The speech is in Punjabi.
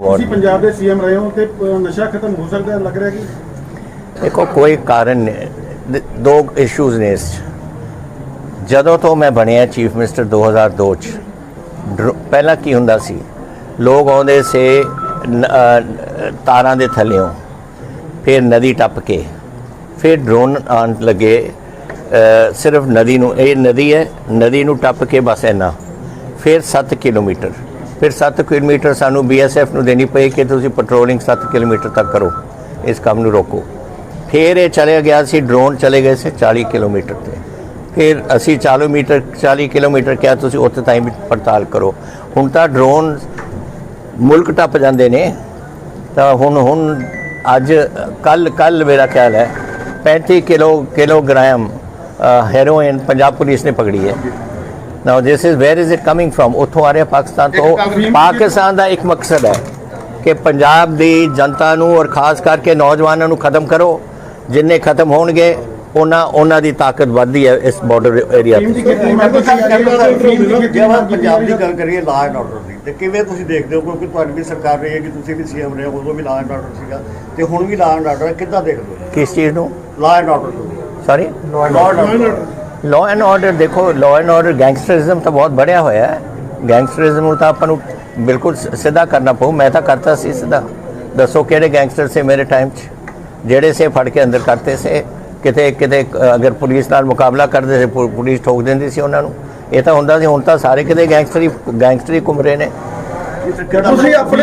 ਤੁਸੀਂ ਪੰਜਾਬ ਦੇ ਸੀਐਮ ਰਹੇ ਹੋ ਤੇ ਨਸ਼ਾ ਖਤਮ ਹੋ ਸਕਦਾ ਲੱਗ ਰਿਹਾ ਕਿ? ਦੇਖੋ ਕੋਈ ਕਾਰਨ ਨਹੀਂ ਦ- ਇਸ਼ੂਜ਼ ਨੇ ਇਸ। ਜਦੋਂ ਤੋਂ ਮੈਂ ਬਣਿਆ ਚੀਫ ਮਿਨਿਸਟਰ 2002 ਚ ਪਹਿਲਾਂ ਕੀ ਹੁੰਦਾ ਸੀ? ਲੋਕ ਆਉਂਦੇ ਸੇ ਤਾਰਾਂ ਦੇ ਥੱਲਿਓਂ ਫਿਰ ਨਦੀ ਟੱਪ ਕੇ ਫਿਰ ਡਰੋਨ ਆਉਣ ਲੱਗੇ ਸਿਰਫ ਨਦੀ ਨੂੰ ਇਹ ਨਦੀ ਹੈ ਨਦੀ ਨੂੰ ਟੱਪ ਕੇ ਬਸ ਇੰਨਾ ਫਿਰ 7 ਕਿਲੋਮੀਟਰ। ਫਿਰ 7 ਕਿਲੋਮੀਟਰ ਸਾਨੂੰ ਬੀਐਸਐਫ ਨੂੰ ਦੇਣੀ ਪਈ ਕਿ ਤੁਸੀਂ ਪੈਟਰੋਲਿੰਗ 7 ਕਿਲੋਮੀਟਰ ਤੱਕ ਕਰੋ, ਇਸ ਕੰਮ ਨੂੰ ਰੋਕੋ। ਫਿਰ ਇਹ ਚਲੇ ਗਿਆ ਸੀ ਡਰੋਨ ਚਲੇ ਗਏ ਸੀ 40 ਕਿਲੋਮੀਟਰ ਤੇ। ਫਿਰ ਅਸੀਂ 40 ਮੀਟਰ 40 ਕਿਲੋਮੀਟਰ ਕਿਹਾ ਤੁਸੀਂ ਉੱਥੇ ਤਾਈਂ ਵੀ ਪੜਤਾਲ ਕਰੋ। ਹੁਣ ਤਾਂ ਡਰੋਨ ਮੁਲਕ ਟੱਪ ਜਾਂਦੇ ਨੇ। ਤਾਂ ਹੁਣ ਹੁਣ ਅੱਜ, ਕੱਲ ਕੱਲ ਮੇਰਾ ਖਿਆਲ ਹੈ 35 kilo, kilogram heroin Punjab police ਨੇ ਪਕੜੀ ਹੈ। Now this is where is it coming from ਉੱਥੋਂ ਆ ਰਿਹਾ ਪਾਕਿਸਤਾਨ ਤੋਂ ਪਾਕਿਸਤਾਨ ਦਾ ਇੱਕ ਮਕਸਦ ਹੈ ਕਿ ਪੰਜਾਬ ਦੀ ਜਨਤਾ ਨੂੰ ਔਰ ਖਾਸ ਕਰਕੇ ਨੌਜਵਾਨਾਂ ਨੂੰ ਖਤਮ ਕਰੋ ਜਿੰਨੇ ਖਤਮ ਹੋਣਗੇ ਉਹਨਾਂ ਉਹਨਾਂ ਦੀ ਤਾਕਤ ਵੱਧਦੀ ਹੈ ਇਸ ਬਾਰਡਰ ਏਰੀਆ ਤੇ ਪੰਜਾਬ ਦੀ ਗੱਲ ਕਰੀਏ ਲਾਅ ਐਂਡ ਆਰਡਰ ਦੀ ਤੇ ਕਿਵੇਂ ਤੁਸੀਂ ਦੇਖਦੇ ਹੋ ਕਿਉਂਕਿ ਤੁਹਾਡੀ ਵੀ ਸਰਕਾਰ ਰਹੀ ਹੈ ਕਿ ਤੁਸੀਂ ਵੀ ਸੀਐਮ ਰਹੇ ਹੋ ਉਦੋਂ ਵੀ ਲਾਅ ਐਂਡ ਆਰਡਰ ਸੀਗਾ ਤੇ ਹੁਣ ਵੀ ਲਾਅ ਐਂਡ ਆਰਡਰ ਕਿੱਦਾਂ ਦੇਖਦੇ ਹੋ? ਕਿਸ ਚੀਜ਼ ਨੂੰ? Law and order sorry law and order law and order ਦੇਖੋ ਲਾਅ ਐਂਡ ਆਰਡਰ ਗੈਂਗਸਟਰਿਜ਼ਮ ਤਾਂ ਬਹੁਤ ਬੜਿਆ ਹੋਇਆ ਹੈ। ਗੈਂਗਸਟਰਿਜ਼ਮ ਨੂੰ ਤਾਂ ਆਪਾਂ ਨੂੰ ਬਿਲਕੁਲ ਸਿੱਧਾ ਕਰਨਾ ਪਊ। ਮੈਂ ਤਾਂ ਕਰਤਾ ਸੀ ਸਿੱਧਾ। ਦੱਸੋ ਕਿਹੜੇ ਗੈਂਗਸਟਰ ਸੇ ਮੇਰੇ ਟਾਈਮ 'ਚ? ਜਿਹੜੇ ਸੇ ਫੜ ਕੇ ਅੰਦਰ ਕਰਤੇ ਸੇ। ਕਿਤੇ ਕਿਤੇ ਅਗਰ ਪੁਲਿਸ ਨਾਲ ਮੁਕਾਬਲਾ ਕਰਦੇ ਸੀ, ਪੁ- ਪੁਲਿਸ ਠੋਕ ਦਿੰਦੀ ਸੀ ਉਹਨਾਂ ਨੂੰ। ਇਹ ਤਾਂ ਹੁੰਦਾ ਸੀ, ਹੁਣ ਤਾਂ ਸਾਰੇ ਕਿਤੇ ਗੈਂਗਸਟਰੀ ਗੈਂਗਸਟਰੀ ਘੁੰਮ ਰਹੇ ਨੇ। ਤੁਸੀਂ ਆਪਣੇ